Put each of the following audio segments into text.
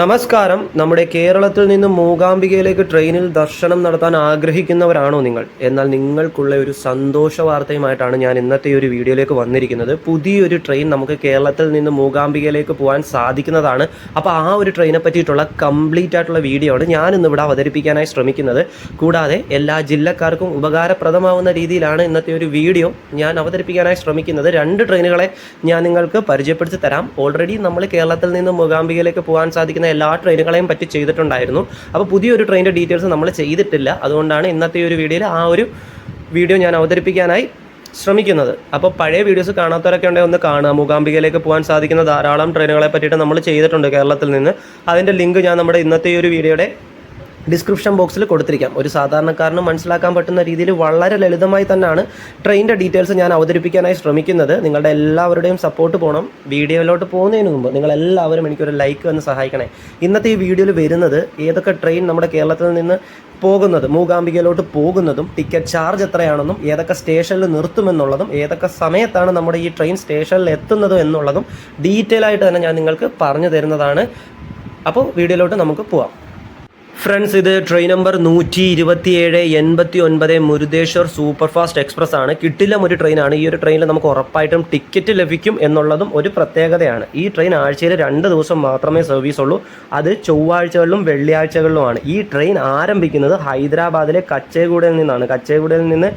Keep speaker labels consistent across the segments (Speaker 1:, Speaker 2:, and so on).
Speaker 1: നമസ്കാരം. നമ്മുടെ കേരളത്തിൽ നിന്ന് മൂകാംബികയിലേക്ക് ട്രെയിനിൽ ദർശനം നടത്താൻ ആഗ്രഹിക്കുന്നവരാണോ നിങ്ങൾ? എന്നാൽ നിങ്ങൾക്കുള്ള ഒരു സന്തോഷ വാർത്തയുമായിട്ടാണ് ഞാൻ ഇന്നത്തെ ഒരു വീഡിയോയിലേക്ക് വന്നിരിക്കുന്നത്. പുതിയൊരു ട്രെയിൻ നമുക്ക് കേരളത്തിൽ നിന്ന് മൂകാംബികയിലേക്ക് പോകാൻ സാധിക്കുന്നതാണ്. അപ്പോൾ ആ ഒരു ട്രെയിനെ പറ്റിയിട്ടുള്ള കംപ്ലീറ്റ് ആയിട്ടുള്ള വീഡിയോ ആണ് ഞാൻ ഇന്ന് ഇവിടെ അവതരിപ്പിക്കാനായി ശ്രമിക്കുന്നത്. കൂടാതെ എല്ലാ ജില്ലക്കാർക്കും ഉപകാരപ്രദമാവുന്ന രീതിയിലാണ് ഇന്നത്തെ ഒരു വീഡിയോ ഞാൻ അവതരിപ്പിക്കാനായി ശ്രമിക്കുന്നത്. രണ്ട് ട്രെയിനുകളെ ഞാൻ നിങ്ങൾക്ക് പരിചയപ്പെടുത്തി തരാം. ഓൾറെഡി നമ്മൾ കേരളത്തിൽ നിന്ന് മൂകാംബികയിലേക്ക് പോകാൻ സാധിക്കുന്ന എല്ലാ ട്രെയിനുകളെയും പറ്റി ചെയ്തിട്ടുണ്ടായിരുന്നു. അപ്പോൾ പുതിയൊരു ട്രെയിനിന്റെ ഡീറ്റെയിൽസ് നമ്മൾ ചെയ്തിട്ടില്ല. അതുകൊണ്ടാണ് ഇന്നത്തെ ഒരു വീഡിയോയിൽ ആ ഒരു വീഡിയോ ഞാൻ അവതരിപ്പിക്കാനായി ശ്രമിക്കുന്നത്. അപ്പോൾ പഴയ വീഡിയോസ് കാണാത്തവരൊക്കെ ഉണ്ടെങ്കിൽ ഒന്ന് കാണുക. മൂകാംബികയിലേക്ക് പോകാൻ സാധിക്കുന്ന ധാരാളം ട്രെയിനുകളെ പറ്റിയിട്ട് നമ്മൾ ചെയ്തിട്ടുണ്ട് കേരളത്തിൽ നിന്ന്. അതിന്റെ ലിങ്ക് ഞാൻ നമ്മുടെ ഇന്നത്തെ ഈ ഒരു വീഡിയോയുടെ ഡിസ്ക്രിപ്ഷൻ ബോക്സിൽ കൊടുത്തിരിക്കാം. ഒരു സാധാരണക്കാരന് മനസ്സിലാക്കാൻ പറ്റുന്ന രീതിയിൽ വളരെ ലളിതമായി തന്നെയാണ് ട്രെയിനിന്റെ ഡീറ്റെയിൽസ് ഞാൻ അവതരിപ്പിക്കാനായി ശ്രമിക്കുന്നത്. നിങ്ങളുടെ എല്ലാവരുടെയും സപ്പോർട്ട് പോകണം വീഡിയോയിലോട്ട് പോകുന്നതിന് മുമ്പ് നിങ്ങളെല്ലാവരും എനിക്കൊരു ലൈക്ക് വന്ന് സഹായിക്കണേ. ഇന്നത്തെ ഈ വീഡിയോയിൽ വരുന്നത് ഏതൊക്കെ ട്രെയിൻ നമ്മുടെ കേരളത്തിൽ നിന്ന് പോകുന്നത് മൂകാംബികയിലോട്ട് പോകുന്നതും ടിക്കറ്റ് ചാർജ് എത്രയാണെന്നും ഏതൊക്കെ സ്റ്റേഷനിൽ നിർത്തുമെന്നുള്ളതും ഏതൊക്കെ സമയത്താണ് നമ്മുടെ ഈ ട്രെയിൻ സ്റ്റേഷനിൽ എത്തുന്നത് എന്നുള്ളതും ഡീറ്റെയിൽ ആയിട്ട് തന്നെ ഞാൻ നിങ്ങൾക്ക് പറഞ്ഞു തരുന്നതാണ്. അപ്പോൾ വീഡിയോയിലോട്ട് നമുക്ക് പോവാം. ഫ്രണ്ട്സ് ഇത് ട്രെയിൻ നമ്പർ നൂറ്റി ഇരുപത്തിയേഴ് എൺപത്തി ഒൻപത് മുരുദേശ്വർ സൂപ്പർ ഫാസ്റ്റ് എക്സ്പ്രസ് ആണ് കിട്ടില്ല ഒരു ട്രെയിനാണ്. ഈ ഒരു ട്രെയിനിൽ നമുക്ക് ഉറപ്പായിട്ടും ടിക്കറ്റ് ലഭിക്കും എന്നുള്ളതും ഒരു പ്രത്യേകതയാണ്. ഈ ട്രെയിൻ ആഴ്ചയിൽ രണ്ട് ദിവസം മാത്രമേ സർവീസ് ഉള്ളൂ അത് ചൊവ്വാഴ്ചകളിലും വെള്ളിയാഴ്ചകളിലുമാണ്. ഈ ട്രെയിൻ ആരംഭിക്കുന്നത് ഹൈദരാബാദിലെ കച്ചേഗൂഡയിൽ നിന്നാണ്. കച്ചേഗൂഡയിൽ നിന്ന്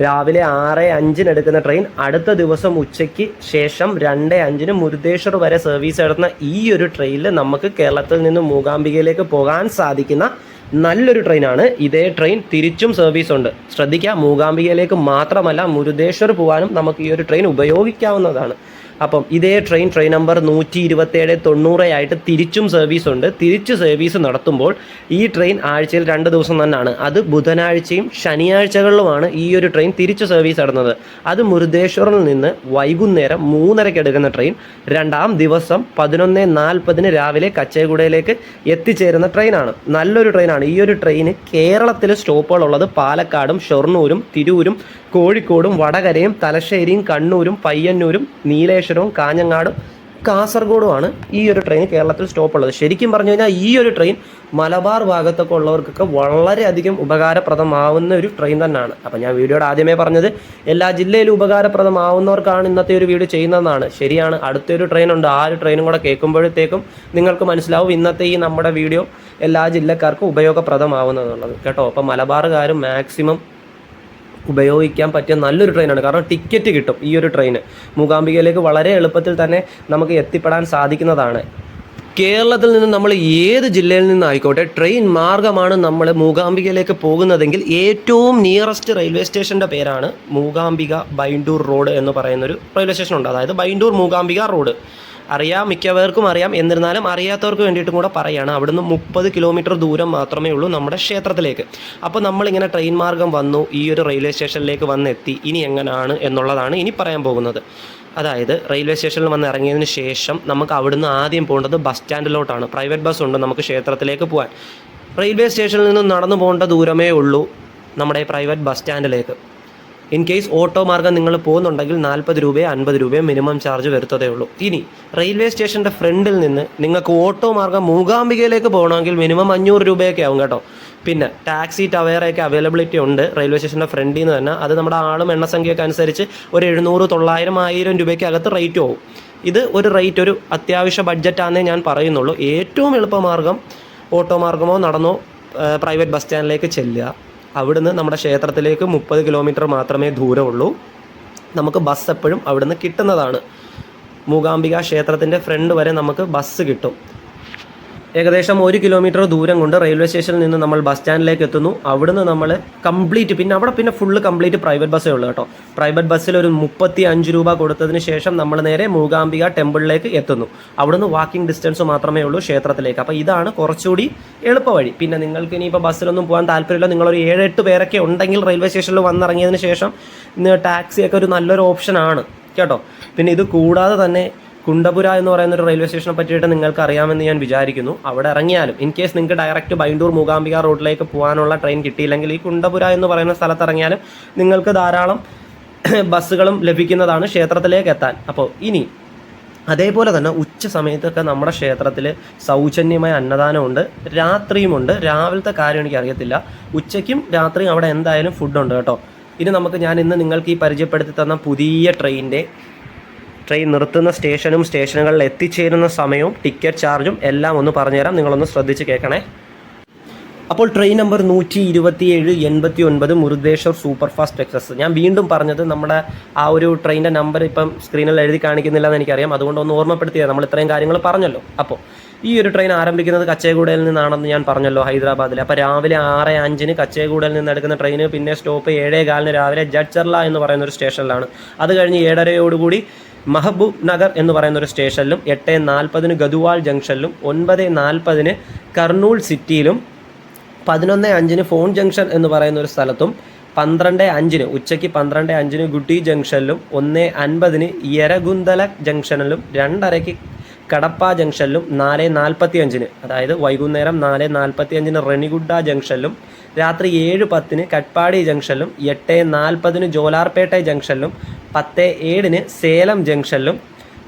Speaker 1: രാവിലെ ആറ് അഞ്ചിന് എടുക്കുന്ന ട്രെയിൻ അടുത്ത ദിവസം ഉച്ചയ്ക്ക് ശേഷം രണ്ട് അഞ്ചിന് മുരുദേശ്വർ വരെ സർവീസ് നടത്തുന്ന ഈ ഒരു ട്രെയിനിൽ നമുക്ക് കേരളത്തിൽ നിന്ന് മൂകാംബികയിലേക്ക് പോകാൻ സാധിക്കുന്ന നല്ലൊരു ട്രെയിനാണ് ഇതേ ട്രെയിൻ തിരിച്ചും സർവീസ് ഉണ്ട്. ശ്രദ്ധിക്കുക മൂകാംബികയിലേക്ക് മാത്രമല്ല മുരുദേശ്വർ പോകാനും നമുക്ക് ഈ ഒരു ട്രെയിൻ ഉപയോഗിക്കാവുന്നതാണ്. അപ്പം ഇതേ ട്രെയിൻ ട്രെയിൻ നമ്പർ നൂറ്റി ഇരുപത്തേഴ് തൊണ്ണൂറ് ആയിട്ട് തിരിച്ചും സർവീസ് ഉണ്ട്. തിരിച്ച് സർവീസ് നടത്തുമ്പോൾ ഈ ട്രെയിൻ ആഴ്ചയിൽ രണ്ട് ദിവസം തന്നെയാണ് അത് ബുധനാഴ്ചയും ശനിയാഴ്ചകളിലുമാണ് ഈ ഒരു ട്രെയിൻ തിരിച്ച് സർവീസ് നടന്നത്. അത് മുരുദേശ്വറിൽ നിന്ന് വൈകുന്നേരം മൂന്നരയ്ക്ക് എടുക്കുന്ന ട്രെയിൻ രണ്ടാം ദിവസം പതിനൊന്ന് നാൽപ്പതിന് രാവിലെ കച്ചേഗുഡയിലേക്ക് എത്തിച്ചേരുന്ന ട്രെയിനാണ് നല്ലൊരു ട്രെയിനാണ് ഈ ഒരു ട്രെയിന് കേരളത്തിൽ സ്റ്റോപ്പുകളുള്ളത് പാലക്കാടും ഷൊർണൂരും തിരൂരും കോഴിക്കോടും വടകരയും തലശ്ശേരിയും കണ്ണൂരും പയ്യന്നൂരും നീലേശ്വരവും കാഞ്ഞങ്ങാടും കാസർഗോഡുമാണ് ഈ ഒരു ട്രെയിൻ കേരളത്തിൽ സ്റ്റോപ്പ് ഉള്ളത്. ശരിക്കും പറഞ്ഞു കഴിഞ്ഞാൽ ഈ ഒരു ട്രെയിൻ മലബാർ ഭാഗത്തൊക്കെ ഉള്ളവർക്കൊക്കെ വളരെയധികം ഉപകാരപ്രദമാവുന്ന ഒരു ട്രെയിൻ തന്നെയാണ്. അപ്പം ഞാൻ വീഡിയോയുടെ ആദ്യമേ പറഞ്ഞത് എല്ലാ ജില്ലയിലും ഉപകാരപ്രദമാവുന്നവർക്കാണ് ഇന്നത്തെ ഒരു വീഡിയോ ചെയ്യുന്നതെന്നാണ്. ശരിയാണ് അടുത്തൊരു ട്രെയിൻ ഉണ്ട് ആ ഒരു ട്രെയിനും കൂടെ കേൾക്കുമ്പോഴത്തേക്കും നിങ്ങൾക്ക് മനസ്സിലാവും ഇന്നത്തെ ഈ നമ്മുടെ വീഡിയോ എല്ലാ ജില്ലക്കാർക്കും ഉപയോഗപ്രദമാവുന്നതെന്നുള്ളത് കേട്ടോ അപ്പം മലബാറുകാരും മാക്സിമം ഉപയോഗിക്കാൻ പറ്റിയ നല്ലൊരു ട്രെയിനാണ് കാരണം ടിക്കറ്റ് കിട്ടും ഈ ഒരു ട്രെയിന് മൂകാംബികയിലേക്ക് വളരെ എളുപ്പത്തിൽ തന്നെ നമുക്ക് എത്തിപ്പെടാൻ സാധിക്കുന്നതാണ്. കേരളത്തിൽ നിന്ന് നമ്മൾ ഏത് ജില്ലയിൽ നിന്നായിക്കോട്ടെ ട്രെയിൻ മാർഗമാണ് നമ്മൾ മൂകാംബികയിലേക്ക് പോകുന്നതെങ്കിൽ ഏറ്റവും നിയറസ്റ്റ് റെയിൽവേ സ്റ്റേഷന്റെ പേരാണ് മൂകാംബിക ബൈൻഡൂർ റോഡ് എന്ന് പറയുന്നൊരു റെയിൽവേ സ്റ്റേഷൻ ഉണ്ട്. അതായത് ബൈൻഡൂർ മൂകാംബിക റോഡ് അറിയാം മിക്കവർക്കും അറിയാം. എന്നിരുന്നാലും അറിയാത്തവർക്ക് വേണ്ടിയിട്ടും കൂടെ പറയുകയാണ് അവിടുന്ന് മുപ്പത് കിലോമീറ്റർ ദൂരം മാത്രമേ ഉള്ളൂ നമ്മുടെ ക്ഷേത്രത്തിലേക്ക്. അപ്പോൾ നമ്മളിങ്ങനെ ട്രെയിൻ മാർഗം വന്നു ഈ ഒരു റെയിൽവേ സ്റ്റേഷനിലേക്ക് വന്നെത്തി. ഇനി എങ്ങനെയാണ് എന്നുള്ളതാണ് ഇനി പറയാൻ പോകുന്നത്. അതായത് റെയിൽവേ സ്റ്റേഷനിൽ വന്ന് ഇറങ്ങിയതിന് ശേഷം നമുക്ക് അവിടുന്ന് ആദ്യം പോകേണ്ടത് ബസ് സ്റ്റാൻഡിലോട്ടാണ്. പ്രൈവറ്റ് ബസ് ഉണ്ട് നമുക്ക് ക്ഷേത്രത്തിലേക്ക് പോകാൻ. റെയിൽവേ സ്റ്റേഷനിൽ നിന്ന് നടന്നു പോകേണ്ട ദൂരമേ ഉള്ളൂ നമ്മുടെ പ്രൈവറ്റ് ബസ് സ്റ്റാൻഡിലേക്ക്. ഇൻ കേസ് ഓട്ടോ മാർഗം നിങ്ങൾ പോകുന്നുണ്ടെങ്കിൽ നാൽപ്പത് രൂപയോ അൻപത് രൂപയോ മിനിമം ചാർജ് വരുത്തതേ ഉള്ളൂ. ഇനി റെയിൽവേ സ്റ്റേഷന്റെ ഫ്രണ്ടിൽ നിന്ന് നിങ്ങൾക്ക് ഓട്ടോ മാർഗം മൂകാംബികയിലേക്ക് പോകണമെങ്കിൽ മിനിമം അഞ്ഞൂറ് രൂപയൊക്കെ ആവും കേട്ടോ. പിന്നെ ടാക്സി ടവേറയൊക്കെ അവൈലബിലിറ്റി ഉണ്ട്. റെയിൽവേ സ്റ്റേഷന്റെ ഫ്രണ്ടിൽ നിന്ന് തന്നെ. അത് നമ്മുടെ ആളും എണ്ണസംഖ്യയൊക്കെ അനുസരിച്ച് ഒരു എഴുന്നൂറ് തൊള്ളായിരം ആയിരം രൂപയ്ക്ക് അകത്ത് റേറ്റ് പോകും ഇത് ഒരു റേറ്റ് ഒരു അത്യാവശ്യ ബഡ്ജറ്റാണെന്നേ ഞാൻ പറയുന്നുള്ളൂ. ഏറ്റവും എളുപ്പമാർഗം ഓട്ടോ മാർഗമോ നടന്നോ പ്രൈവറ്റ് ബസ് സ്റ്റാൻഡിലേക്ക് ചെല്ലുക. അവിടുന്ന് നമ്മുടെ ക്ഷേത്രത്തിലേക്ക് മുപ്പത് കിലോമീറ്റർ മാത്രമേ ദൂരമുള്ളൂ. നമുക്ക് ബസ് എപ്പോഴും അവിടുന്ന് കിട്ടുന്നതാണ്. മൂകാംബിക ക്ഷേത്രത്തിന്റെ ഫ്രണ്ട് വരെ നമുക്ക് ബസ് കിട്ടും. ഏകദേശം ഒരു കിലോമീറ്റർ ദൂരം കൊണ്ട് റെയിൽവേ സ്റ്റേഷനിൽ നിന്ന് നമ്മൾ ബസ് സ്റ്റാൻഡിലേക്ക് എത്തുന്നു. അവിടുന്ന് നമ്മൾ കംപ്ലീറ്റ് പിന്നെ അവിടെ പിന്നെ ഫുള്ള് കംപ്ലീറ്റ് പ്രൈവറ്റ് ബസ്സേ ഉള്ളൂ കേട്ടോ. പ്രൈവറ്റ് ബസ്സിൽ ഒരു മുപ്പത്തി അഞ്ച് രൂപ കൊടുത്തതിന് ശേഷം നമ്മൾ നേരെ മൂകാംബിക ടെമ്പിളിലേക്ക് എത്തുന്നു. അവിടുന്ന് വാക്കിംഗ് ഡിസ്റ്റൻസ് മാത്രമേ ഉള്ളൂ ക്ഷേത്രത്തിലേക്ക്. അപ്പോൾ ഇതാണ് കുറച്ചുകൂടി എളുപ്പവഴി. പിന്നെ നിങ്ങൾക്ക് ഇനിയിപ്പോൾ ബസ്സിലൊന്നും പോകാൻ താല്പര്യമില്ല. നിങ്ങളൊരു ഏഴ് എട്ട് പേരൊക്കെ ഉണ്ടെങ്കിൽ റെയിൽവേ സ്റ്റേഷനിൽ വന്നിറങ്ങിയതിന് ശേഷം ടാക്സിയൊക്കെ ഒരു നല്ലൊരു ഓപ്ഷനാണ് കേട്ടോ. പിന്നെ ഇത് കൂടാതെ തന്നെ കുണ്ടപുര എന്ന് പറയുന്ന ഒരു റെയിൽവേ സ്റ്റേഷനെ പറ്റിയിട്ട് നിങ്ങൾക്ക് അറിയാമെന്ന് ഞാൻ വിചാരിക്കുന്നു. അവിടെ ഇറങ്ങിയാലും ഇൻ കേസ് നിങ്ങൾക്ക് ഡയറക്റ്റ് ബൈണ്ടൂർ മൂകാംബിക റോഡിലേക്ക് പോകാനുള്ള ട്രെയിൻ കിട്ടിയില്ലെങ്കിൽ ഈ കുണ്ടപുര എന്ന് പറയുന്ന സ്ഥലത്ത് ഇറങ്ങിയാലും നിങ്ങൾക്ക് ധാരാളം ബസ്സുകളും ലഭിക്കുന്നതാണ് ക്ഷേത്രത്തിലേക്ക് എത്താൻ. അപ്പോൾ ഇനി അതേപോലെ തന്നെ ഉച്ച സമയത്തൊക്കെ നമ്മുടെ ക്ഷേത്രത്തിൽ സൗജന്യമായ അന്നദാനമുണ്ട് രാത്രിയുമുണ്ട്. രാവിലത്തെ കാര്യം എനിക്ക് അറിയത്തില്ല ഉച്ചയ്ക്കും രാത്രിയും അവിടെ എന്തായാലും ഫുഡുണ്ട് കേട്ടോ. ഇനി നമുക്ക് ഞാൻ ഇന്ന് നിങ്ങൾക്ക് ഈ പരിചയപ്പെടുത്തി തന്ന പുതിയ ട്രെയിനിന്റെ ട്രെയിൻ നിർത്തുന്ന സ്റ്റേഷനും സ്റ്റേഷനുകളിൽ എത്തിച്ചേരുന്ന സമയവും ടിക്കറ്റ് ചാർജും എല്ലാം ഒന്ന് പറഞ്ഞുതരാം. നിങ്ങളൊന്ന് ശ്രദ്ധിച്ച് കേൾക്കണേ. അപ്പോൾ ട്രെയിൻ നമ്പർ നൂറ്റി ഇരുപത്തിയേഴ് എൺപത്തി ഒൻപത് മുരുദേശ്വർ സൂപ്പർഫാസ്റ്റ് എക്സസ് ഞാൻ വീണ്ടും പറഞ്ഞത് നമ്മുടെ ആ ഒരു ട്രെയിനിന്റെ നമ്പർ ഇപ്പം സ്ക്രീനിൽ എഴുതി കാണിക്കുന്നില്ല എന്ന് എനിക്കറിയാം. അതുകൊണ്ട് ഒന്ന് ഓർമ്മപ്പെടുത്തിയത്. നമ്മൾ ഇത്രയും കാര്യങ്ങൾ പറഞ്ഞല്ലോ. അപ്പോൾ ഈ ഒരു ട്രെയിൻ ആരംഭിക്കുന്നത് കച്ചേഗൂഡയിൽ നിന്നാണെന്ന് ഞാൻ പറഞ്ഞല്ലോ ഹൈദരാബാദിൽ. അപ്പോൾ രാവിലെ ആറ് അഞ്ചിന് കച്ചേഗൂഡയിൽ നിന്ന് എടുക്കുന്ന ട്രെയിൻ പിന്നെ സ്റ്റോപ്പ് ഏഴേ കാലിന് രാവിലെ ജഡ്ചർല എന്ന് പറയുന്ന ഒരു സ്റ്റേഷനിലാണ് അത് കഴിഞ്ഞ് ഏഴരയോടുകൂടി മഹബൂബ് നഗർ എന്ന് പറയുന്ന ഒരു സ്റ്റേഷനിലും എട്ട് നാൽപ്പതിന് ഗദുവാൾ ജംഗ്ഷനിലും ഒൻപത് നാൽപ്പതിന് കർണൂൾ സിറ്റിയിലും പതിനൊന്ന് അഞ്ചിന് ഫോൺ ജംഗ്ഷൻ എന്ന് പറയുന്ന ഒരു സ്ഥലത്തും പന്ത്രണ്ട് അഞ്ചിന് ഉച്ചയ്ക്ക് പന്ത്രണ്ട് അഞ്ചിന് ഗുട്ടി ജംഗ്ഷനിലും ഒന്ന് അൻപതിന് യരഗുന്തല ജംഗ്ഷനിലും രണ്ടരയ്ക്ക് കടപ്പ ജംഗ്ഷനിലും നാല് നാൽപ്പത്തി അഞ്ചിന് അതായത് വൈകുന്നേരം നാല് നാൽപ്പത്തി അഞ്ചിന് റെണിഗുഡ ജംഗ്ഷനിലും രാത്രി ഏഴ് പത്തിന് കട്പാടി ജംഗ്ഷനിലും എട്ട് നാൽപ്പതിന് ജോലാർപേട്ട ജംഗ്ഷനിലും പത്ത് ഏഴിന് സേലം ജംഗ്ഷനിലും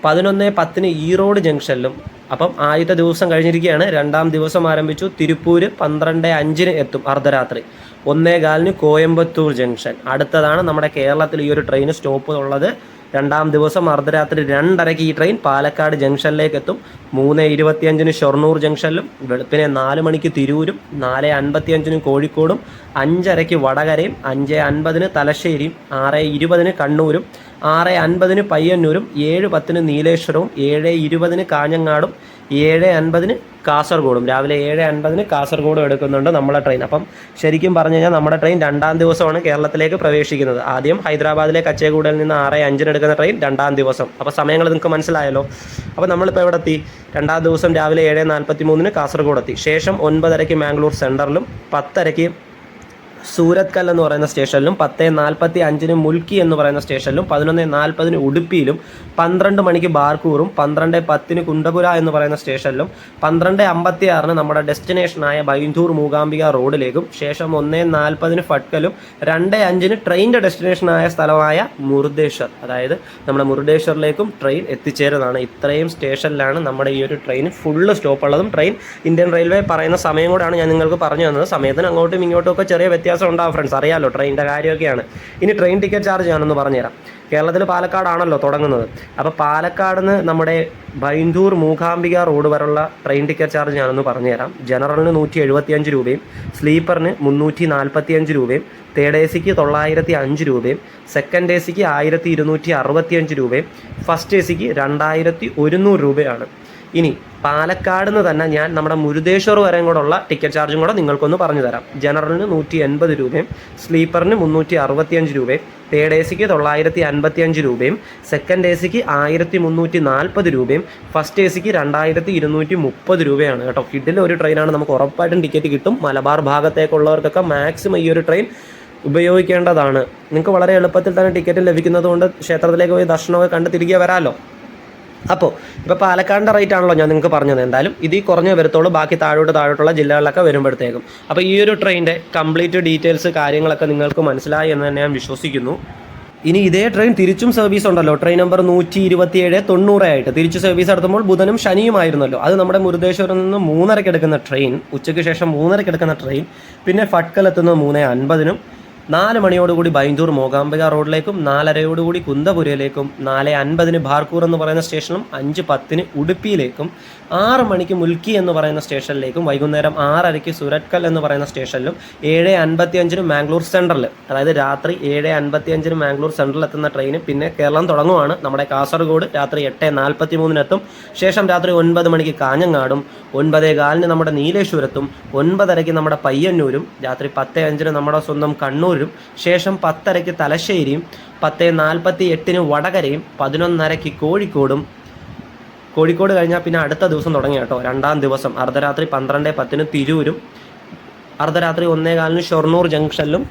Speaker 1: പതിനൊന്ന് പത്തിന് ഈറോഡ് ജംഗ്ഷനിലും. അപ്പം ആദ്യത്തെ ദിവസം കഴിഞ്ഞിരിക്കുകയാണ്. രണ്ടാം ദിവസം ആരംഭിച്ചു. തിരുപ്പൂര് പന്ത്രണ്ട് അഞ്ചിന് എത്തും അർദ്ധരാത്രി. ഒന്നേ കാലിന് കോയമ്പത്തൂർ ജംഗ്ഷൻ. അടുത്തതാണ് നമ്മുടെ കേരളത്തിൽ ഈ ഒരു ട്രെയിൻ സ്റ്റോപ്പ് ഉള്ളത്. രണ്ടാം ദിവസം അർദ്ധരാത്രി രണ്ടരയ്ക്ക് ഈ ട്രെയിൻ പാലക്കാട് ജംഗ്ഷനിലേക്ക് എത്തും. മൂന്ന് ഇരുപത്തിയഞ്ചിന് ഷൊർണൂർ ജംഗ്ഷനിലും വെളുപ്പിനെ നാല് മണിക്ക് തിരൂരും നാല് അൻപത്തിയഞ്ചിന് കോഴിക്കോടും അഞ്ചരയ്ക്ക് വടകരയും അഞ്ച് അൻപതിന് തലശ്ശേരിയും ആറ് ഇരുപതിന് കണ്ണൂരും ആറ് അൻപതിന് പയ്യന്നൂരും ഏഴ് പത്തിന് നീലേശ്വരവും ഏഴ് ഇരുപതിന് കാഞ്ഞങ്ങാടും ഏഴ് അൻപതിന് കാസർഗോഡും. രാവിലെ ഏഴ് അൻപതിന് കാസർഗോഡും എടുക്കുന്നുണ്ട് നമ്മളെ ട്രെയിൻ അപ്പം ശരിക്കും പറഞ്ഞു കഴിഞ്ഞാൽ നമ്മുടെ ട്രെയിൻ രണ്ടാം ദിവസമാണ് കേരളത്തിലേക്ക് പ്രവേശിക്കുന്നത്. ആദ്യം ഹൈദരാബാദിലെ കച്ചേഗൂഡയിൽ നിന്ന് ആറ് അഞ്ചിന് എടുക്കുന്ന ട്രെയിൻ രണ്ടാം ദിവസം. അപ്പോൾ സമയങ്ങൾ നിങ്ങൾക്ക് മനസ്സിലായല്ലോ. അപ്പോൾ നമ്മളിപ്പോൾ എവിടെ എത്തി? രണ്ടാം ദിവസം രാവിലെ ഏഴ് നാൽപ്പത്തി മൂന്നിന് കാസർഗോഡ് എത്തി. ശേഷം ഒൻപതരയ്ക്ക് മാംഗ്ലൂർ സെന്ററിലും പത്തരയ്ക്ക് സൂരത് കൽ എന്ന് പറയുന്ന സ്റ്റേഷനിലും പത്ത് നാൽപ്പത്തി അഞ്ചിന് മുൽക്കി എന്ന് പറയുന്ന സ്റ്റേഷനിലും പതിനൊന്ന് നാൽപ്പതിന് ഉടുപ്പിയിലും പന്ത്രണ്ട് മണിക്ക് ബാർക്കൂറും പന്ത്രണ്ട് പത്തിന് കുണ്ടപുര എന്ന് പറയുന്ന സ്റ്റേഷനിലും പന്ത്രണ്ട് അമ്പത്തി ആറിന് നമ്മുടെ ഡെസ്റ്റിനേഷനായ ബൈന്ദൂർ മൂകാംബിക റോഡിലേക്കും ശേഷം ഒന്ന് നാൽപ്പതിന് ഫട്കലും രണ്ട് അഞ്ചിന് ട്രെയിനിന്റെ ഡെസ്റ്റിനേഷനായ സ്ഥലമായ മുരുദേശ്വർ അതായത് നമ്മുടെ മുരുദേശ്വറിലേക്കും ട്രെയിൻ എത്തിച്ചേരുന്നതാണ്. ഇത്രയും സ്റ്റേഷനിലാണ് നമ്മുടെ ഈ ഒരു ട്രെയിൻ ഫുള്ള് സ്റ്റോപ്പ് ഉള്ളതും ട്രെയിൻ ഇന്ത്യൻ റെയിൽവേ പറയുന്ന സമയം കൂടാണ് ഞാൻ നിങ്ങൾക്ക് പറഞ്ഞു തന്നത്. സമയത്തിന് അങ്ങോട്ടും ഇങ്ങോട്ടും ഒക്കെ ചെറിയ വ്യത്യാസം ഉണ്ടാവും ഫ്രണ്ട്സ് അറിയാമല്ലോ ട്രെയിനിന്റെ കാര്യമൊക്കെയാണ്. ഇനി ട്രെയിൻ ടിക്കറ്റ് ചാർജ് ഞാനൊന്ന് പറഞ്ഞുതരാം. കേരളത്തിൽ പാലക്കാടാണല്ലോ തുടങ്ങുന്നത്. അപ്പോൾ പാലക്കാട് നിന്ന് നമ്മുടെ ബൈന്തൂർ മൂകാംബിക റോഡ് വരെയുള്ള ട്രെയിൻ ടിക്കറ്റ് ചാർജ് ഞാനൊന്ന് പറഞ്ഞുതരാം. ജനറലിന് നൂറ്റി എഴുപത്തിയഞ്ച് രൂപയും സ്ലീപ്പറിന് മുന്നൂറ്റി നാൽപ്പത്തിയഞ്ച് രൂപയും തേർഡ് എ സിക്ക് തൊള്ളായിരത്തി അഞ്ച് രൂപയും സെക്കൻഡ് എ സിക്ക് ആയിരത്തി ഇരുന്നൂറ്റി അറുപത്തിയഞ്ച് രൂപയും ഫസ്റ്റ് എ സിക്ക് രണ്ടായിരത്തി ഒരുന്നൂറ് രൂപയാണ്. ഇനി പാലക്കാട് നിന്ന് തന്നെ ഞാൻ നമ്മുടെ മുരുദേശ്വർ വരെയും കൂടെ ഉള്ള ടിക്കറ്റ് ചാർജും കൂടെ നിങ്ങൾക്കൊന്ന് പറഞ്ഞു തരാം. ജനറലിന് നൂറ്റി എൺപത് രൂപയും സ്ലീപ്പറിന് മുന്നൂറ്റി അറുപത്തിയഞ്ച് രൂപയും തേർഡ് എ സിക്ക് തൊള്ളായിരത്തി അൻപത്തിയഞ്ച് രൂപയും സെക്കൻഡ് എ സിക്ക് ആയിരത്തി മുന്നൂറ്റി നാൽപ്പത് രൂപയും ഫസ്റ്റ് എ സിക്ക് രണ്ടായിരത്തി ഇരുന്നൂറ്റി മുപ്പത് രൂപയാണ് കേട്ടോ. കിഡിലെ ഒരു ട്രെയിനാണ് നമുക്ക് ഉറപ്പായിട്ടും ടിക്കറ്റ് കിട്ടും. മലബാർ ഭാഗത്തേക്കുള്ളവർക്കൊക്കെ മാക്സിമം ഈ ഒരു ട്രെയിൻ ഉപയോഗിക്കേണ്ടതാണ്. നിങ്ങൾക്ക് വളരെ എളുപ്പത്തിൽ തന്നെ ടിക്കറ്റ് ലഭിക്കുന്നതുകൊണ്ട് ക്ഷേത്രത്തിലേക്ക് പോയി ദർശനമൊക്കെ കണ്ട് തിരികെ വരാമല്ലോ അപ്പോൾ ഇപ്പോൾ പാലക്കാടിന്റെ റേറ്റ് ആണല്ലോ ഞാൻ നിങ്ങൾക്ക് പറഞ്ഞത്. എന്തായാലും ഇത് കുറഞ്ഞ വരത്തുള്ളൂ. ബാക്കി താഴോട്ട് താഴോട്ടുള്ള ജില്ലകളിലൊക്കെ വരുമ്പോഴത്തേക്കും. അപ്പോൾ ഈ ഒരു ട്രെയിനിന്റെ കംപ്ലീറ്റ് ഡീറ്റെയിൽസ് കാര്യങ്ങളൊക്കെ നിങ്ങൾക്ക് മനസ്സിലായി എന്ന് തന്നെ ഞാൻ വിശ്വസിക്കുന്നു. ഇനി ഇതേ ട്രെയിൻ തിരിച്ചും സർവീസ് ഉണ്ടല്ലോ. ട്രെയിൻ നമ്പർ നൂറ്റി ഇരുപത്തിയേഴ് തൊണ്ണൂറായിട്ട് തിരിച്ച് സർവീസ് നടത്തുമ്പോൾ ബുധനും ശനിയുമായിരുന്നല്ലോ അത് നമ്മുടെ മുരുദേശ്വരം നിന്ന് മൂന്നരയ്ക്ക് എടുക്കുന്ന ട്രെയിൻ ഉച്ചയ്ക്ക് ശേഷം മൂന്നരയ്ക്ക് എടുക്കുന്ന ട്രെയിൻ പിന്നെ ഫട്കൽ എത്തുന്നത് മൂന്ന് അൻപതിനും നാല് മണിയോടുകൂടി ബൈന്ദൂർ മോകാംബിക റോഡിലേക്കും നാലരയോടുകൂടി കുന്തപുരയിലേക്കും നാല് അൻപതിന് ഭാർക്കൂർ എന്ന് പറയുന്ന സ്റ്റേഷനും അഞ്ച് പത്തിന് ഉടുപ്പിയിലേക്കും ആറ് മണിക്ക് മുൽക്കി എന്ന് പറയുന്ന സ്റ്റേഷനിലേക്കും വൈകുന്നേരം ആറരയ്ക്ക് സുരത്കൽ എന്ന് പറയുന്ന സ്റ്റേഷനിലും ഏഴ് അൻപത്തി അഞ്ചിന് മാംഗ്ലൂർ സെൻട്രൽ അതായത് രാത്രി ഏഴ് അൻപത്തി അഞ്ചിന് മാംഗ്ലൂർ സെൻട്രൽ എത്തുന്ന ട്രെയിൻ പിന്നെ കേരളം തുടങ്ങുവാണ്. നമ്മുടെ കാസർഗോഡ് രാത്രി എട്ട് നാൽപ്പത്തി മൂന്നിനെത്തും ശേഷം രാത്രി ഒൻപത് മണിക്ക് കാഞ്ഞങ്ങാടും ഒൻപതേ കാലിന് നമ്മുടെ നീലേശ്വരത്തും ഒൻപതരയ്ക്ക് നമ്മുടെ പയ്യന്നൂരും രാത്രി പത്ത് അഞ്ചിന് നമ്മുടെ സ്വന്തം കണ്ണൂരും ശേഷം പത്തരയ്ക്ക് തലശ്ശേരിയും പത്ത് നാൽപ്പത്തി എട്ടിന് വടകരയും പതിനൊന്നരയ്ക്ക് കോഴിക്കോടും. കോഴിക്കോട് കഴിഞ്ഞാൽ പിന്നെ അടുത്ത ദിവസം തുടങ്ങി കേട്ടോ. രണ്ടാം ദിവസം. അർദ്ധരാത്രി പന്ത്രണ്ട് പത്തിന് തിരൂരും അർദ്ധരാത്രി ഒന്നേ കാലിന് ഷൊർണൂർ ജംഗ്ഷനിലും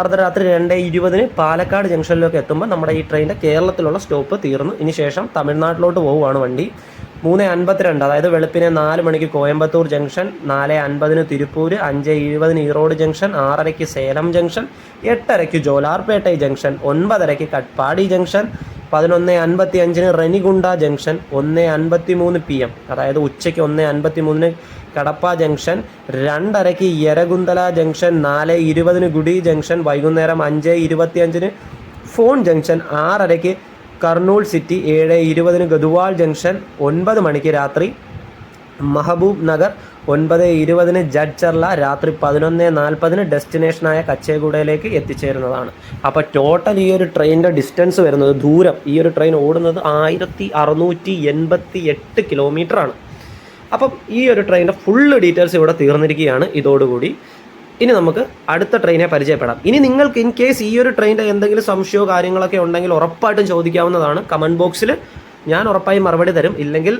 Speaker 1: അർദ്ധരാത്രി രണ്ട് ഇരുപതിന് പാലക്കാട് ജംഗ്ഷനിലൊക്കെ എത്തുമ്പോൾ നമ്മുടെ ഈ ട്രെയിനിന്റെ കേരളത്തിലുള്ള സ്റ്റോപ്പ് തീർന്നു. ഇനി ശേഷം തമിഴ്നാട്ടിലോട്ട് പോവുകയാണ് വണ്ടി. മൂന്ന് അൻപത്തിരണ്ട് അതായത് വെളുപ്പിനെ നാല് മണിക്ക് കോയമ്പത്തൂർ ജംഗ്ഷൻ നാല് അൻപതിന് തിരുപ്പൂര് അഞ്ച് ഇരുപതിന് ഈറോഡ് ജംഗ്ഷൻ ആറരയ്ക്ക് സേലം ജംഗ്ഷൻ എട്ടരയ്ക്ക് ജോലാർപേട്ട ജംഗ്ഷൻ ഒൻപതരയ്ക്ക് കട്ട്പാടി ജംഗ്ഷൻ പതിനൊന്ന് അൻപത്തി അഞ്ചിന് റെനിഗുണ്ട ജംഗ്ഷൻ ഒന്ന് അൻപത്തി മൂന്ന് പി എം അതായത് ഉച്ചയ്ക്ക് ഒന്ന് അൻപത്തി മൂന്നിന് കടപ്പ ജംഗ്ഷൻ രണ്ടരയ്ക്ക് യരകുന്തല ജംഗ്ഷൻ നാല് ഇരുപതിന് ഗുഡി ജംഗ്ഷൻ വൈകുന്നേരം അഞ്ച് ഇരുപത്തി അഞ്ചിന് ഫോൺ ജംഗ്ഷൻ ആറരയ്ക്ക് കർണൂൾ സിറ്റി ഏഴ് ഇരുപതിന് ഗദുവാൾ ജംഗ്ഷൻ ഒൻപത് മണിക്ക് രാത്രി. മഹബൂബ് നഗർ ഒൻപത് ഇരുപതിന് ജഡ്ചർല രാത്രി പതിനൊന്ന് നാൽപ്പതിന് ഡെസ്റ്റിനേഷനായ കച്ചേഗുഡയിലേക്ക് എത്തിച്ചേരുന്നതാണ്. അപ്പോൾ ടോട്ടൽ ഈ ഒരു ട്രെയിനിന്റെ ഡിസ്റ്റൻസ് വരുന്നത് ദൂരം ഈ ഒരു ട്രെയിൻ ഓടുന്നത് ആയിരത്തി അറുന്നൂറ്റി എൺപത്തി എട്ട് കിലോമീറ്ററാണ് അപ്പം ഈ ഒരു ട്രെയിനിന്റെ ഫുള്ള് ഡീറ്റെയിൽസ് ഇവിടെ തീർന്നിരിക്കുകയാണ്. ഇതോടുകൂടി ഇനി നമുക്ക് അടുത്ത ട്രെയിനെ പരിചയപ്പെടാം. ഇനി നിങ്ങൾക്ക് ഇൻ കേസ് ഈ ഒരു ട്രെയിനിന്റെ എന്തെങ്കിലും സംശയമോ കാര്യങ്ങളൊക്കെ ഉണ്ടെങ്കിൽ ഉറപ്പായിട്ടും ചോദിക്കാവുന്നതാണ്. കമന്റ് ബോക്സിൽ ഞാൻ ഉറപ്പായും മറുപടി തരും. ഇല്ലെങ്കിൽ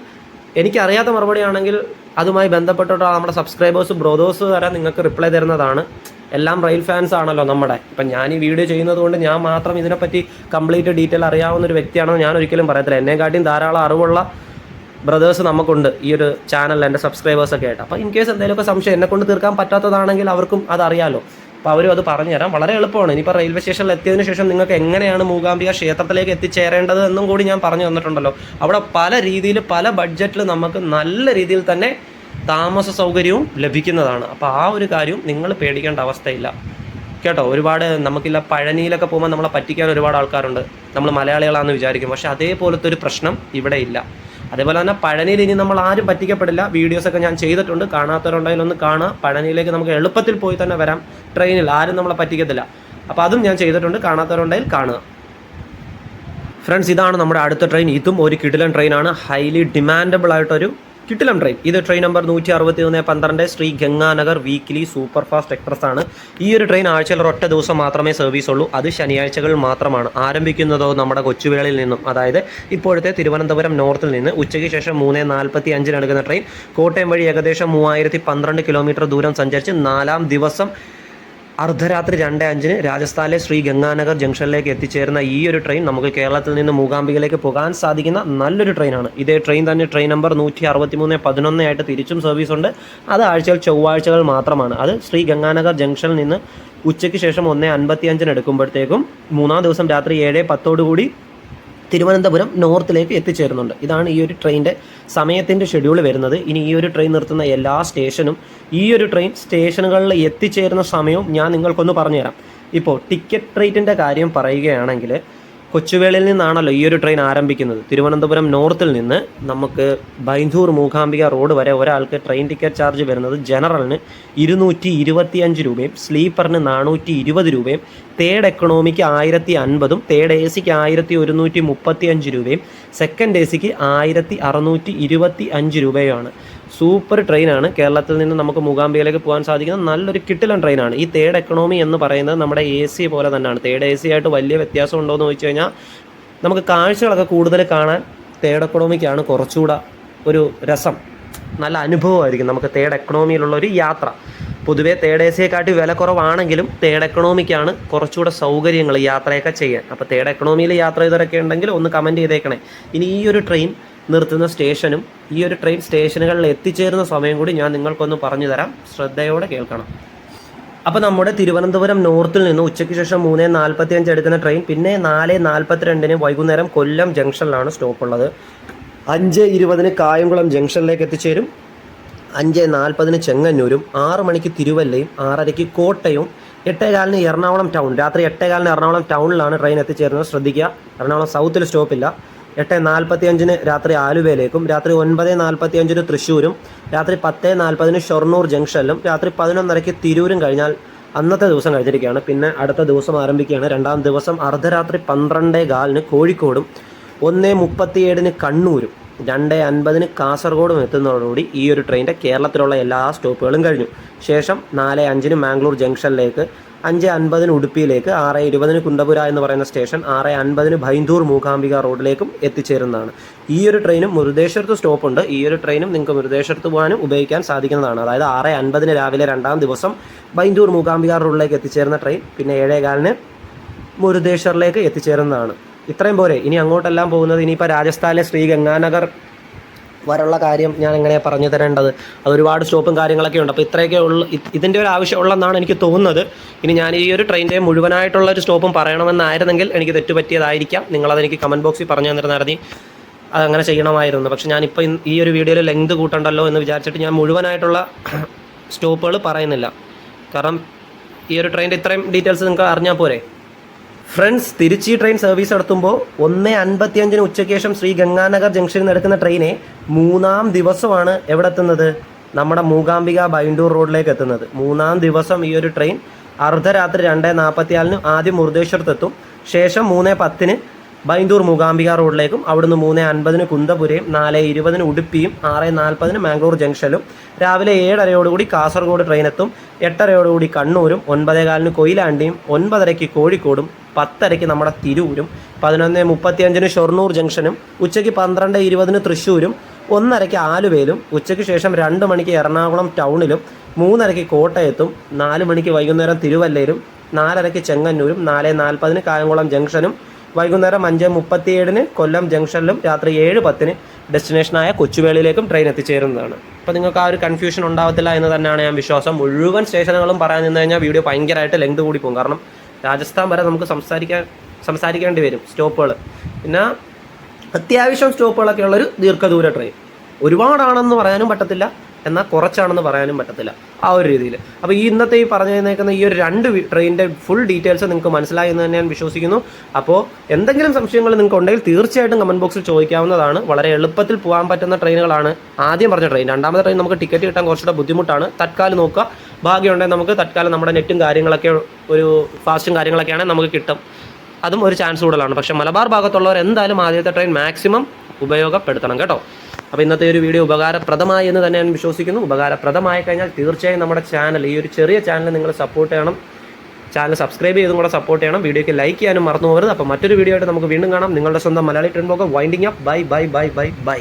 Speaker 1: എനിക്കറിയാത്ത മറുപടി ആണെങ്കിൽ അതുമായി ബന്ധപ്പെട്ടിട്ടുള്ള നമ്മുടെ സബ്സ്ക്രൈബേഴ്സ് ബ്രോദേഴ്സ് വരെ നിങ്ങൾക്ക് റിപ്ലൈ തരുന്നതാണ്. എല്ലാം റെയിൽ ഫാൻസ് ആണല്ലോ നമ്മുടെ. ഇപ്പം ഞാൻ ഈ വീഡിയോ ചെയ്യുന്നത് കൊണ്ട് ഞാൻ മാത്രം ഇതിനെപ്പറ്റി കംപ്ലീറ്റ് ഡീറ്റെയിൽ അറിയാവുന്ന ഒരു വ്യക്തിയാണെന്ന് ഞാൻ ഒരിക്കലും പറയത്തില്ല. എന്നെക്കാട്ടിയും ധാരാളം അറിവുള്ള ബ്രദേഴ്സ് നമുക്കുണ്ട് ഈ ഒരു ചാനലിൽ എന്റെ സബ്സ്ക്രൈബേഴ്സൊക്കെ ആയിട്ട്. അപ്പോൾ ഇൻ കേസ് എന്തെങ്കിലുമൊക്കെ സംശയം എന്നെ കൊണ്ട് തീർക്കാൻ പറ്റാത്തതാണെങ്കിൽ അവർക്കും അതറിയാലോ അപ്പോൾ അവരും അത് പറഞ്ഞുതരാം. വളരെ എളുപ്പമാണ്. ഇനിയിപ്പോൾ റെയിൽവേ സ്റ്റേഷനിൽ എത്തിയതിനു ശേഷം നിങ്ങൾക്ക് എങ്ങനെയാണ് മൂകാംബിക ക്ഷേത്രത്തിലേക്ക് എത്തിച്ചേരേണ്ടത് എന്നും കൂടി ഞാൻ പറഞ്ഞു തന്നിട്ടുണ്ടല്ലോ. അവിടെ പല രീതിയിൽ പല ബഡ്ജറ്റിൽ നമുക്ക് നല്ല രീതിയിൽ തന്നെ താമസ സൗകര്യവും ലഭിക്കുന്നതാണ്. അപ്പോൾ ആ ഒരു കാര്യവും നിങ്ങൾ പേടിക്കേണ്ട അവസ്ഥയില്ല. കേട്ടോ ഒരുപാട് നമുക്കില്ല പഴനിയിലൊക്കെ പോകുമ്പോൾ നമ്മളെ പറ്റിക്കാൻ ഒരുപാട് ആൾക്കാരുണ്ട്. നമ്മൾ മലയാളികളാണെന്ന് വിചാരിക്കും. പക്ഷേ അതേപോലത്തെ ഒരു പ്രശ്നം ഇവിടെ ഇല്ല. അതേപോലെ തന്നെ പഴനിയിൽ ഇനി നമ്മൾ ആരും പറ്റിക്കപ്പെടില്ല. വീഡിയോസൊക്കെ ഞാൻ ചെയ്തിട്ടുണ്ട്. കാണാത്തവരുണ്ടെങ്കിൽ ഒന്ന് കാണുക. പഴനിയിലേക്ക് നമുക്ക് എളുപ്പത്തിൽ പോയി തന്നെ വരാം. ട്രെയിനിൽ ആരും നമ്മളെ പറ്റിക്കത്തില്ല. അപ്പോൾ അതും ഞാൻ ചെയ്തിട്ടുണ്ട്. കാണാത്തവരുണ്ടെങ്കിൽ കാണുക. ഫ്രണ്ട്സ് ഇതാണ് നമ്മുടെ അടുത്ത ട്രെയിൻ ഇതും ഒരു കിടിലൻ ട്രെയിനാണ് ഹൈലി ഡിമാൻഡബിൾ ആയിട്ടൊരു കിട്ടിലം ട്രെയിൻ. ഇത് ട്രെയിൻ നമ്പർ നൂറ്റി അറുപത്തി ഒന്ന് പന്ത്രണ്ട് Sri Ganganagar weekly super fast express ആണ് ഈ ഒരു ട്രെയിൻ ആഴ്ചയിൽ ഒറ്റ ദിവസം മാത്രമേ സർവീസ് ഉള്ളൂ അത് ശനിയാഴ്ചകൾ മാത്രമാണ്. ആരംഭിക്കുന്നതോ നമ്മുടെ കൊച്ചുവേളിൽ നിന്നും. അതായത് ഇപ്പോഴത്തെ തിരുവനന്തപുരം നോർത്തിൽ നിന്ന് ഉച്ചയ്ക്ക് ശേഷം മൂന്ന് നാൽപ്പത്തി അഞ്ചിന് ട്രെയിൻ കോട്ടയം വഴി ഏകദേശം മൂവായിരത്തി പന്ത്രണ്ട് കിലോമീറ്റർ ദൂരം സഞ്ചരിച്ച് നാലാം ദിവസം അർദ്ധരാത്രി രണ്ട് അഞ്ചിന് രാജസ്ഥാനിലെ ശ്രീ ഗംഗാനഗർ ജംഗ്ഷനിലേക്ക് എത്തിച്ചേരുന്ന ഈ ഒരു ട്രെയിൻ നമുക്ക് കേരളത്തിൽ നിന്ന് മൂകാംബികയിലേക്ക് പോകാൻ സാധിക്കുന്ന നല്ലൊരു ട്രെയിനാണ്. ഇതേ ട്രെയിൻ തന്നെ ട്രെയിൻ നമ്പർ നൂറ്റി അറുപത്തി മൂന്ന് പതിനൊന്ന് ആയിട്ട് തിരിച്ചും സർവീസ് ഉണ്ട്. അത് ആഴ്ചയിൽ ചൊവ്വാഴ്ചകൾ മാത്രമാണ്. അത് ശ്രീ ഗംഗാനഗർ ജംഗ്ഷനിൽ നിന്ന് ഉച്ചയ്ക്ക് ശേഷം ഒന്ന് അൻപത്തി അഞ്ചിന് എടുക്കുമ്പോഴത്തേക്കും മൂന്നാം ദിവസം രാത്രി ഏഴ് പത്തോടുകൂടി തിരുവനന്തപുരം നോർത്തിലേക്ക് എത്തിച്ചേരുന്നുണ്ട്. ഇതാണ് ഈ ഒരു ട്രെയിനിന്റെ സമയത്തിന്റെ ഷെഡ്യൂൾ വരുന്നത്. ഇനി ഈ ഒരു ട്രെയിൻ നിർത്തുന്ന എല്ലാ സ്റ്റേഷനും ഈ ഒരു ട്രെയിൻ സ്റ്റേഷനുകളിൽ എത്തിച്ചേരുന്ന സമയവും ഞാൻ നിങ്ങൾക്കൊന്ന് പറഞ്ഞുതരാം. ഇപ്പോൾ ടിക്കറ്റ് റേറ്റിന്റെ കാര്യം പറയുകയാണെങ്കിൽ കൊച്ചുവേളിയിൽ നിന്നാണല്ലോ ഈ ഒരു ട്രെയിൻ ആരംഭിക്കുന്നത്. തിരുവനന്തപുരം നോർത്തിൽ നിന്ന് നമുക്ക് ബൈന്ധൂർ മൂകാംബിക റോഡ് വരെ ഒരാൾക്ക് ട്രെയിൻ ടിക്കറ്റ് ചാർജ് വരുന്നത് ജനറലിന് ഇരുന്നൂറ്റി ഇരുപത്തിയഞ്ച് രൂപയും സ്ലീപ്പറിന് നാനൂറ്റി ഇരുപത് രൂപയും തേർഡ് എക്കണോമിക്ക് ആയിരത്തി അൻപതും തേർഡ് എ സിക്ക് ആയിരത്തി ഒരുന്നൂറ്റി മുപ്പത്തി അഞ്ച് രൂപയും സെക്കൻഡ് എ സിക്ക് ആയിരത്തി അറുന്നൂറ്റി ഇരുപത്തി അഞ്ച് രൂപയുമാണ്. സൂപ്പർ ട്രെയിനാണ്. കേരളത്തിൽ നിന്ന് നമുക്ക് മൂകാംബികയിലേക്ക് പോകാൻ സാധിക്കുന്ന നല്ലൊരു കിട്ടിലൻ ട്രെയിനാണ്. ഈ തേർഡ് എക്കണോമി എന്ന് പറയുന്നത് നമ്മുടെ എ സി പോലെ തന്നെയാണ്. തേർഡ് എ സി ആയിട്ട് വലിയ വ്യത്യാസം ഉണ്ടോ എന്ന് ചോദിച്ചു കഴിഞ്ഞാൽ നമുക്ക് കാഴ്ചകളൊക്കെ കൂടുതൽ കാണാൻ തേർഡ് എക്കണോമിക്കാണ് കുറച്ചുകൂടെ ഒരു രസം. നല്ല അനുഭവമായിരിക്കും നമുക്ക് തേർഡ് എക്കണോമിയിലുള്ള ഒരു യാത്ര. പൊതുവേ തേർഡ് എ സിയെക്കാട്ടി വില കുറവാണെങ്കിലും തേർഡ് എക്കണോമിക്കാണ് കുറച്ചുകൂടെ സൗകര്യങ്ങൾ യാത്രയൊക്കെ ചെയ്യാൻ. അപ്പോൾ തേർഡ് എക്കണോമിയിൽ യാത്ര ചെയ്തവരൊക്കെ ഉണ്ടെങ്കിൽ ഒന്ന് കമന്റ് ചെയ്തേക്കണേ. ഇനി ഈ ഒരു ട്രെയിൻ നിർത്തുന്ന സ്റ്റേഷനും ഈ ഒരു ട്രെയിൻ സ്റ്റേഷനുകളിൽ എത്തിച്ചേരുന്ന സമയം കൂടി ഞാൻ നിങ്ങൾക്കൊന്ന് പറഞ്ഞു തരാം. ശ്രദ്ധയോടെ കേൾക്കണം. അപ്പോൾ നമ്മുടെ തിരുവനന്തപുരം നോർത്തിൽ നിന്ന് ഉച്ചയ്ക്ക് ശേഷം മൂന്ന് നാൽപ്പത്തി അഞ്ച് എടുക്കുന്ന ട്രെയിൻ പിന്നെ നാല് നാൽപ്പത്തിരണ്ടിന് വൈകുന്നേരം കൊല്ലം ജംഗ്ഷനിലാണ് സ്റ്റോപ്പ് ഉള്ളത്. അഞ്ച് ഇരുപതിന് കായംകുളം ജംഗ്ഷനിലേക്ക് എത്തിച്ചേരും. അഞ്ച് നാൽപ്പതിന് ചെങ്ങന്നൂരും ആറ് മണിക്ക് തിരുവല്ലയും ആറരയ്ക്ക് കോട്ടയവും എട്ടേകാലിന് എറണാകുളം ടൗൺ രാത്രി എട്ടേകാലിന് എറണാകുളം ടൗണിലാണ് ട്രെയിൻ എത്തിച്ചേരുന്നത്. ശ്രദ്ധിക്കുക എറണാകുളം സൗത്തിൽ സ്റ്റോപ്പില്ല എട്ട് നാൽപ്പത്തി അഞ്ചിന് രാത്രി ആലുവയിലേക്കും രാത്രി ഒൻപത് നാൽപ്പത്തി അഞ്ചിന് തൃശ്ശൂരും രാത്രി പത്ത് നാൽപ്പതിന് ഷൊർണൂർ ജംഗ്ഷനിലും രാത്രി പതിനൊന്നരയ്ക്ക് തിരൂരും കഴിഞ്ഞാൽ അന്നത്തെ ദിവസം കഴിഞ്ഞിരിക്കുകയാണ്. പിന്നെ അടുത്ത ദിവസം ആരംഭിക്കുകയാണ്. രണ്ടാം ദിവസം അർദ്ധരാത്രി പന്ത്രണ്ടേ കാലിന് കോഴിക്കോടും ഒന്ന് മുപ്പത്തിയേഴിന് കണ്ണൂരും രണ്ട് അൻപതിന് കാസർഗോഡും എത്തുന്നതോടുകൂടി ഈ ഒരു ട്രെയിനിന്റെ കേരളത്തിലുള്ള എല്ലാ സ്റ്റോപ്പുകളും കഴിഞ്ഞു. ശേഷം നാല് അഞ്ചിന് മാംഗ്ലൂർ ജംഗ്ഷനിലേക്ക് അഞ്ച് അൻപതിന് ഉടുപ്പിയിലേക്ക് ആറ് ഇരുപതിന് കുണ്ടപുര എന്ന് പറയുന്ന സ്റ്റേഷൻ ആറ് അൻപതിന് ബൈന്ദൂർ മൂകാംബിക റോഡിലേക്കും എത്തിച്ചേരുന്നതാണ്. ഈ ഒരു ട്രെയിനും മുരുദേശ്വരത്ത് സ്റ്റോപ്പുണ്ട്. ഈ ഒരു ട്രെയിനും നിങ്ങൾക്ക് മുരുദേശ്വരത്ത് പോകാനും ഉപയോഗിക്കാൻ സാധിക്കുന്നതാണ്. അതായത് ആറ് അൻപതിന് രാവിലെ രണ്ടാം ദിവസം ബൈന്ദൂർ മൂകാംബിക റോഡിലേക്ക് എത്തിച്ചേരുന്ന ട്രെയിൻ പിന്നെ ഏഴേകാലിന് മുരുദേശ്വറിലേക്ക് എത്തിച്ചേരുന്നതാണ്. ഇത്രയും പോരെ. ഇനി അങ്ങോട്ടെല്ലാം പോകുന്നത് ഇനിയിപ്പോൾ രാജസ്ഥാനിലെ ശ്രീ ഗംഗാനഗർ വരെയുള്ള കാര്യം ഞാൻ എങ്ങനെയാണ് പറഞ്ഞു തരേണ്ടത്. അത് ഒരുപാട് സ്റ്റോപ്പും കാര്യങ്ങളൊക്കെ ഉണ്ട്. അപ്പോൾ ഇത്രയൊക്കെ ഉള്ളു ഇത് ഇതിന്റെ ഒരു ആവശ്യമുള്ളതെന്നാണ് എനിക്ക് തോന്നുന്നത്. ഇനി ഞാൻ ഈ ഒരു ട്രെയിനിന്റെ മുഴുവനായിട്ടുള്ള ഒരു സ്റ്റോപ്പും പറയണമെന്നായിരുന്നെങ്കിൽ എനിക്ക് തെറ്റുപറ്റിയതായിരിക്കാം. നിങ്ങളതെനിക്ക് കമന്റ് ബോക്സിൽ പറഞ്ഞു തന്നിരുന്നായിരുന്നു അതങ്ങനെ ചെയ്യണമായിരുന്നു. പക്ഷെ ഞാനിപ്പോൾ ഈ ഒരു വീഡിയോയിൽ ലെങ്ത് കൂട്ടണ്ടല്ലോ എന്ന് വിചാരിച്ചിട്ട് ഞാൻ മുഴുവനായിട്ടുള്ള സ്റ്റോപ്പുകൾ പറയുന്നില്ല. കാരണം ഈ ഒരു ട്രെയിനിന്റെ ഇത്രയും ഡീറ്റെയിൽസ് നിങ്ങൾക്ക് അറിഞ്ഞാൽ പോരെ? ഫ്രണ്ട്സ് തിരുച്ചി ട്രെയിൻ സർവീസ് നടത്തുമ്പോൾ ഒന്ന് അൻപത്തിയഞ്ചിന് ഉച്ചയ്ക്ക് ശേഷം ശ്രീ ഗംഗാനഗർ ജംഗ്ഷനിൽ നിന്ന് എടുക്കുന്ന ട്രെയിനെ മൂന്നാം ദിവസമാണ് എവിടെ എത്തുന്നത്? നമ്മുടെ മൂകാംബിക ബൈണ്ടൂർ റോഡിലേക്ക് എത്തുന്നത്. മൂന്നാം ദിവസം ഈ ഒരു ട്രെയിൻ അർദ്ധരാത്രി രണ്ട് നാൽപ്പത്തിയാലിന് ആദ്യം എത്തും. ശേഷം മൂന്ന് പത്തിന് ബൈന്തൂർ മൂകാംബിക റോഡിലേക്കും അവിടുന്ന് മൂന്ന് അൻപതിന് കുന്തപുരയും നാല് ഇരുപതിന് ഉടുപ്പിയും ആറ് നാൽപ്പതിന് മാംഗ്ലൂർ ജംഗ്ഷനിലും രാവിലെ ഏഴരയോടുകൂടി കാസർഗോഡ് ട്രെയിൻ എത്തും എട്ടരയോടുകൂടി കണ്ണൂരും ഒൻപതേകാലിന് കൊയിലാണ്ടിയും ഒൻപതരയ്ക്ക് കോഴിക്കോടും പത്തരയ്ക്ക് നമ്മുടെ തിരൂരും പതിനൊന്ന് മുപ്പത്തിയഞ്ചിന് ഷൊർണൂർ ജംഗ്ഷനും ഉച്ചയ്ക്ക് പന്ത്രണ്ട് ഇരുപതിന് തൃശ്ശൂരും ഒന്നരയ്ക്ക് ആലുവയിലും ഉച്ചയ്ക്ക് ശേഷം രണ്ട് മണിക്ക് എറണാകുളം ടൗണിലും മൂന്നരയ്ക്ക് കോട്ടയത്തും നാല് മണിക്ക് വൈകുന്നേരം തിരുവല്ലയിലും നാലരയ്ക്ക് ചെങ്ങന്നൂരും നാല് നാൽപ്പതിന് കായംകുളം ജംഗ്ഷനും വൈകുന്നേരം അഞ്ച് മുപ്പത്തിയേഴിന് കൊല്ലം ജംഗ്ഷനിലും രാത്രി ഏഴ് പത്തിന് ഡെസ്റ്റിനേഷനായ കൊച്ചുവേളിയിലേക്കും ട്രെയിൻ എത്തിച്ചേരുന്നതാണ്. അപ്പോൾ നിങ്ങൾക്ക് ആ ഒരു കൺഫ്യൂഷൻ ഉണ്ടാവത്തില്ല എന്ന് തന്നെയാണ് ഞാൻ വിശ്വാസം. മുഴുവൻ സ്റ്റേഷനുകളും പറയാൻ നിന്ന് കഴിഞ്ഞാൽ വീഡിയോ ഭയങ്കരമായിട്ട് ലെങ്ത് കൂടി പോകും. കാരണം രാജസ്ഥാൻ വരെ നമുക്ക് സംസാരിക്കാൻ സംസാരിക്കേണ്ടി വരും സ്റ്റോപ്പുകൾ പിന്നെ അത്യാവശ്യം സ്റ്റോപ്പുകളൊക്കെ ഉള്ളൊരു ദീർഘദൂര ട്രെയിൻ ഒരുപാടാണെന്ന് പറയാനും പറ്റത്തില്ല. എന്നാൽ കുറച്ചാണെന്ന് പറയാനും പറ്റത്തില്ല. ആ ഒരു രീതിയിൽ. അപ്പോൾ ഈ ഇന്നത്തെ ഈ പറഞ്ഞു തന്നേക്കുന്ന ഈ ഒരു രണ്ട് ട്രെയിനിന്റെ ഫുൾ ഡീറ്റെയിൽസ് നിങ്ങൾക്ക് മനസ്സിലായി എന്ന് തന്നെ ഞാൻ വിശ്വസിക്കുന്നു. അപ്പോൾ എന്തെങ്കിലും സംശയങ്ങൾ നിങ്ങൾക്ക് ഉണ്ടെങ്കിൽ തീർച്ചയായിട്ടും കമന്റ് ബോക്സിൽ ചോദിക്കാവുന്നതാണ്. വളരെ എളുപ്പത്തിൽ പോകാൻ പറ്റുന്ന ട്രെയിനുകളാണ് ആദ്യം പറഞ്ഞ ട്രെയിൻ രണ്ടാമത്തെ ട്രെയിൻ നമുക്ക് ടിക്കറ്റ് കിട്ടാൻ കുറച്ചുകൂടെ ബുദ്ധിമുട്ടാണ്. തത്കാലം നോക്കുക. ഭാഗ്യമുണ്ടെങ്കിൽ നമുക്ക് തത്കാലം നമ്മുടെ നെറ്റും കാര്യങ്ങളൊക്കെ ഒരു ഫാസ്റ്റും കാര്യങ്ങളൊക്കെയാണെങ്കിൽ നമുക്ക് കിട്ടും. അതും ഒരു ചാൻസ് കൂടുതലാണ്. പക്ഷേ മലബാർ ഭാഗത്തുള്ളവർ എന്തായാലും ആദ്യത്തെ ട്രെയിൻ മാക്സിമം ഉപയോഗപ്പെടുത്തണം കേട്ടോ. അപ്പോൾ ഇന്നത്തെ ഒരു വീഡിയോ ഉപകാരപ്രദമായി എന്ന് തന്നെ ഞാൻ വിശ്വസിക്കുന്നു. ഉപകാരപ്രദമായി കഴിഞ്ഞാൽ തീർച്ചയായും നമ്മുടെ ചാനൽ ഈ ഒരു ചെറിയ ചാനൽ നിങ്ങൾ സപ്പോർട്ട് ചെയ്യണം. ചാനൽ സബ്സ്ക്രൈബ് ചെയ്തും കൂടെ സപ്പോർട്ട് ചെയ്യണം. വീഡിയോയ്ക്ക് ലൈക്ക് ചെയ്യാനും മറന്നു പോകരുത്. അപ്പോൾ മറ്റൊരു വീഡിയോ ആയിട്ട് നമുക്ക് വീണ്ടും കാണാം. നിങ്ങളുടെ സ്വന്തം Malayali trend blog winding up bye bye bye bye bye